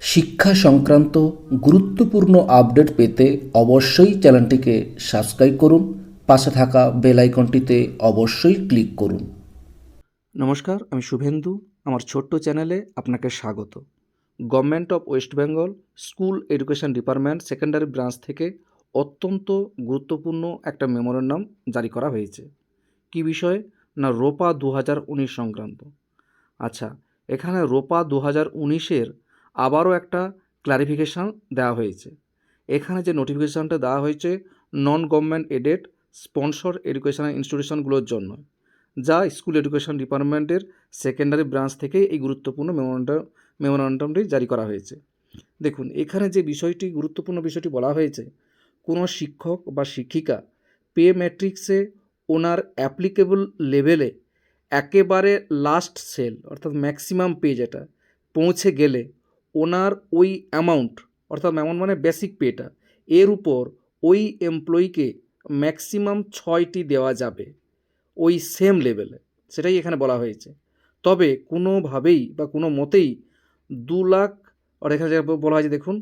শিক্ষা সংক্রান্ত গুরুত্বপূর্ণ আপডেট পেতে অবশ্যই চ্যানেলটিকে সাবস্ক্রাইব করুন, পাশে থাকা বেল আইকনটিতে অবশ্যই ক্লিক করুন। নমস্কার, আমি শুভেন্দু, আমার ছোট্ট চ্যানেলে আপনাকে স্বাগত। Government of West Bengal school education department secondary branch থেকে অত্যন্ত গুরুত্বপূর্ণ একটা মেমোরেন্ডাম জারি করা হয়েছে। কী বিষয়ে? না, রোপা দু হাজার উনিশ সংক্রান্ত। আচ্ছা এখানে রোপা দু হাজার উনিশের আবারও একটা ক্লারিফিকেশান দেওয়া হয়েছে। এখানে যে নোটিফিকেশানটা দেওয়া হয়েছে non government aided sponsor educational ইনস্টিটিউশনগুলোর জন্য, যা স্কুল এডুকেশন ডিপার্টমেন্টের সেকেন্ডারি ব্রাঞ্চ থেকে এই গুরুত্বপূর্ণ মেমোরান্ডাম মেমোরান্ডামটি জারি করা হয়েছে। দেখুন, এখানে যে বিষয়টি, গুরুত্বপূর্ণ বিষয়টি বলা হয়েছে, কোনো শিক্ষক বা শিক্ষিকা পে ম্যাট্রিক্সে ওনার অ্যাপ্লিকেবল লেভেলে একেবারে লাস্ট সেল অর্থাৎ ম্যাক্সিমাম পে যেটা পৌঁছে গেলে ওনার ওই অ্যামাউন্ট অর্থাৎ অ্যামাউন্ট মানে বেসিক পেটা এর উপর ওই এমপ্লয়িকে ম্যাক্সিমাম ছয়টি দেওয়া যাবে ওই সেম লেভেলে সেটাই এখানে বলা হয়েছে। তবে কোনোভাবেই বা কোনো মতেই দু লাখ, আর এখানে বলা হয়েছে দেখুন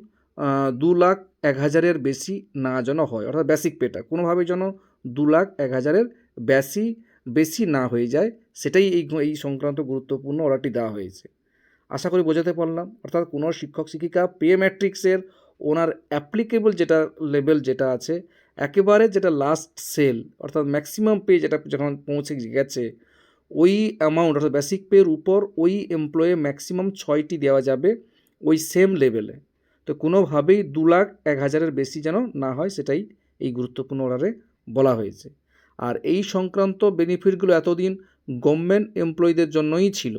দু লাখ এক হাজারের বেশি না যেন হয়, অর্থাৎ বেসিক পেটা কোনোভাবেই যেন দু লাখ এক হাজারের বেশি বেশি না হয়ে যায়, সেটাই এই এই সংক্রান্ত গুরুত্বপূর্ণ অর্ডারটি দেওয়া হয়েছে। আশা করি বোঝাতে পারলাম। অর্থাৎ কোনো শিক্ষক, শিক্ষিকা পে ম্যাট্রিক্সের ওনার অ্যাপ্লিকেবল যেটা লেভেল যেটা আছে, একেবারে যেটা লাস্ট সেল অর্থাৎ ম্যাক্সিমাম পে যেটা যখন পৌঁছে গেছে, ওই অ্যামাউন্ট অর্থাৎ বেসিক পের উপর ওই এমপ্লয়ে ম্যাক্সিমাম ছয়টি দেওয়া যাবে ওই সেম লেভেলে তো কোনোভাবেই দু লাখ এক হাজারের বেশি যেন না হয় সেটাই এই গুরুত্বপূর্ণ অর্ডারে বলা হয়েছে। আর এই সংক্রান্ত বেনিফিটগুলো এতদিন গভর্নমেন্ট এমপ্লয়ীদের জন্যই ছিল।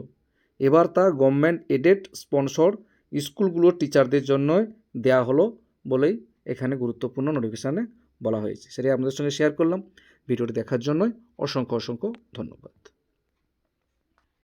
এবার তা গভর্নমেন্ট এডেড স্পন্সর স্কুলগুলোর টিচারদের জন্য দেয়া হলো বলেই এখানে গুরুত্বপূর্ণ নোটিফিকেশানে বলা হয়েছে। সেটাই আপনাদের সঙ্গে শেয়ার করলাম। ভিডিওটি দেখার জন্য অসংখ্য অসংখ্য ধন্যবাদ।